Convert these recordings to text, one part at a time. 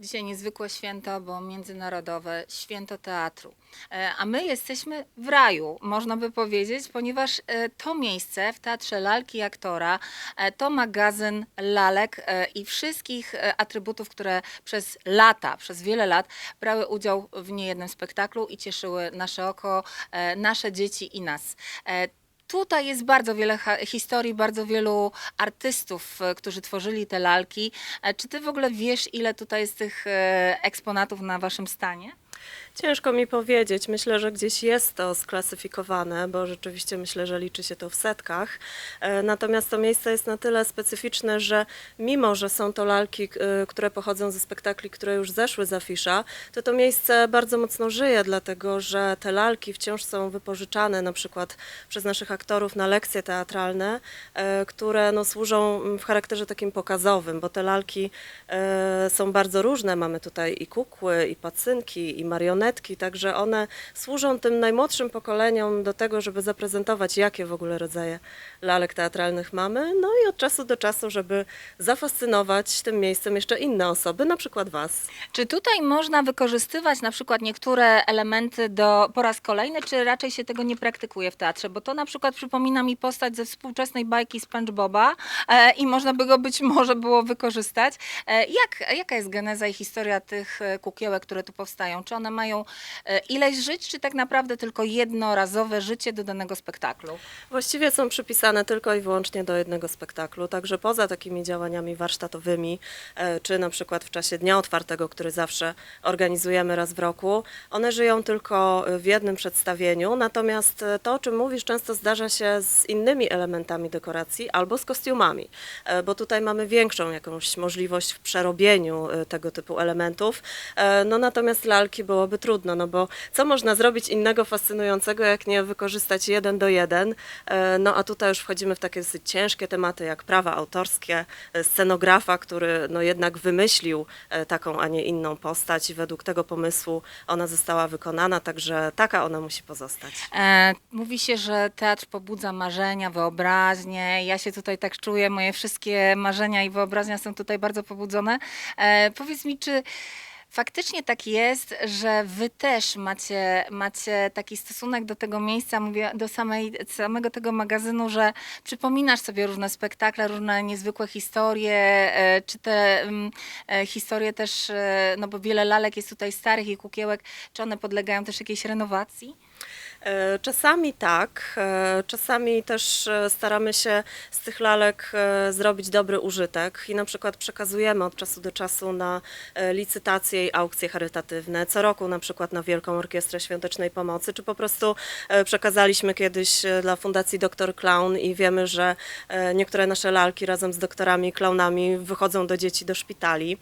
Dzisiaj niezwykłe święto, bo międzynarodowe święto teatru. E, A my jesteśmy w raju, można by powiedzieć, ponieważ e, to miejsce w Teatrze Lalki Aktora e, to magazyn lalek i wszystkich atrybutów, które przez lata, przez wiele lat brały udział w niejednym spektaklu i cieszyły nasze oko, nasze dzieci i nas. Tutaj jest bardzo wiele historii, bardzo wielu artystów, e, którzy tworzyli te lalki. E, Czy ty w ogóle wiesz, ile tutaj jest tych e, eksponatów na waszym stanie? Ciężko mi powiedzieć. Myślę, że gdzieś jest to sklasyfikowane, bo rzeczywiście myślę, że liczy się to w setkach. E, Natomiast to miejsce jest na tyle specyficzne, że mimo, że są to lalki, e, które pochodzą ze spektakli, które już zeszły z afisza, to to miejsce bardzo mocno żyje, dlatego że te lalki wciąż są wypożyczane na przykład przez naszych aktorów na lekcje teatralne, e, które no, służą mm, w charakterze takim pokazowym, bo te lalki są bardzo różne. Mamy tutaj i kukły, i pacynki, i marionetki, także one służą tym najmłodszym pokoleniom do tego, żeby zaprezentować, jakie w ogóle rodzaje lalek teatralnych mamy, no i od czasu do czasu, żeby zafascynować tym miejscem jeszcze inne osoby, na przykład Was. Czy tutaj można wykorzystywać na przykład niektóre elementy do, po raz kolejny, czy raczej się tego nie praktykuje w teatrze? Bo to na przykład przypomina mi postać ze współczesnej bajki SpongeBoba e, i można by go być może było wykorzystać. E, jak, jaka jest geneza i historia tych e, kukiełek, które tu powstają? Czy one mają e, ileś żyć, czy tak naprawdę tylko jednorazowe życie do danego spektaklu? Właściwie są przypisane tylko i wyłącznie do jednego spektaklu, także poza takimi działaniami warsztatowymi, e, czy na przykład w czasie Dnia Otwartego, który zawsze organizujemy raz w roku, one żyją tylko w jednym przedstawieniu, natomiast e, to, o czym mówisz, często zdarza się z innymi elementami dekoracji albo z kostiumami, e, bo tutaj mamy większą jakąś możliwość w przerobieniu e, tego typu elementów, E, no natomiast lalki byłoby trudno, no bo co można zrobić innego fascynującego, jak nie wykorzystać jeden do jeden, E, no a tutaj już wchodzimy w takie dosyć ciężkie tematy, jak prawa autorskie, e, scenografa, który no jednak wymyślił e, taką, a nie inną postać i według tego pomysłu ona została wykonana, także taka ona musi pozostać. E, mówi się, że teatr pobudza marzenia, wyobraźnię. Ja się tutaj tak czuję, moje wszystkie marzenia i wyobraźnia są tutaj bardzo pobudzone. E, powiedz mi, czy faktycznie tak jest, że wy też macie, macie taki stosunek do tego miejsca, mówię do samej, samego tego magazynu, że przypominasz sobie różne spektakle, różne niezwykłe historie, e, czy te mm, e, historie też, e, no bo wiele lalek jest tutaj starych i kukiełek, czy one podlegają też jakiejś renowacji? E, Czasami tak, e, czasami też e, staramy się z tych lalek zrobić dobry użytek i na przykład przekazujemy od czasu do czasu na licytacje i aukcje charytatywne. Co roku na przykład na Wielką Orkiestrę Świątecznej Pomocy, czy po prostu przekazaliśmy kiedyś dla Fundacji Doktor Clown i wiemy, że niektóre nasze lalki razem z doktorami, klaunami wychodzą do dzieci do szpitali.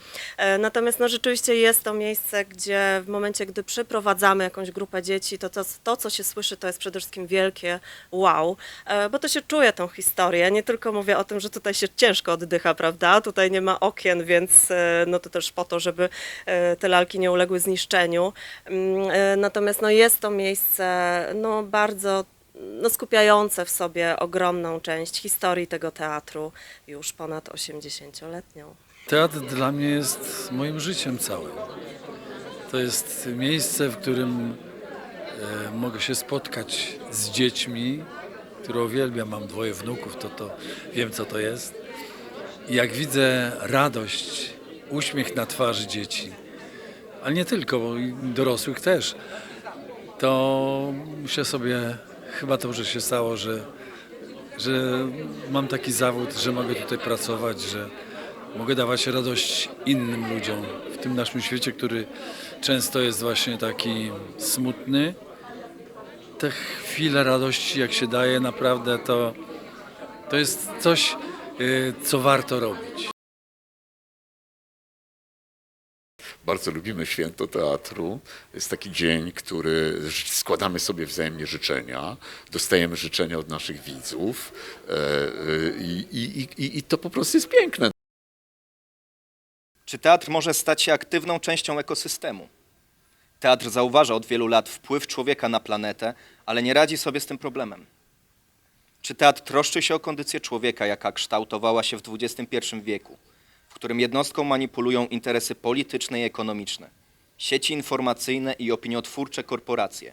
Natomiast no, rzeczywiście jest to miejsce, gdzie w momencie, gdy przyprowadzamy jakąś grupę dzieci, to to, to co się słyszy, to jest przede wszystkim wielkie wow, e, bo to się czuje tą historię. Nie tylko mówię o tym, że tutaj się ciężko oddycha, prawda? Tutaj nie ma okien, więc e, no to też po to, żeby e, te lalki nie uległy zniszczeniu. Mm, Natomiast no, jest to miejsce no, bardzo no, skupiające w sobie ogromną część historii tego teatru, już ponad 80-letnią. Teatr dla mnie jest moim życiem całym. To jest miejsce, w którym mogę się spotkać z dziećmi, które uwielbiam. Mam dwoje wnuków, to, to wiem, co to jest. I jak widzę radość, uśmiech na twarzy dzieci, ale nie tylko, bo dorosłych też, to myślę sobie, chyba dobrze się stało, że, że mam taki zawód, że mogę tutaj pracować, że mogę dawać radość innym ludziom w tym naszym świecie, który często jest właśnie taki smutny. Te chwile radości, jak się daje, naprawdę to, to jest coś, y, co warto robić. Bardzo lubimy święto teatru. Jest taki dzień, który składamy sobie wzajemnie życzenia, dostajemy życzenia od naszych widzów e, e, i, i, i, i to po prostu jest piękne. Czy teatr może stać się aktywną częścią ekosystemu? Teatr zauważa od wielu lat wpływ człowieka na planetę, ale nie radzi sobie z tym problemem. Czy teatr troszczy się o kondycję człowieka, jaka kształtowała się w XXI wieku, w którym jednostką manipulują interesy polityczne i ekonomiczne, sieci informacyjne i opiniotwórcze korporacje,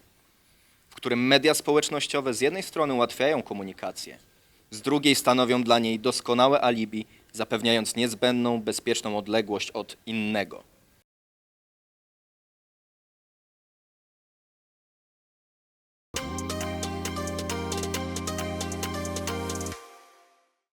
w którym media społecznościowe z jednej strony ułatwiają komunikację, z drugiej stanowią dla niej doskonałe alibi, zapewniając niezbędną, bezpieczną odległość od innego.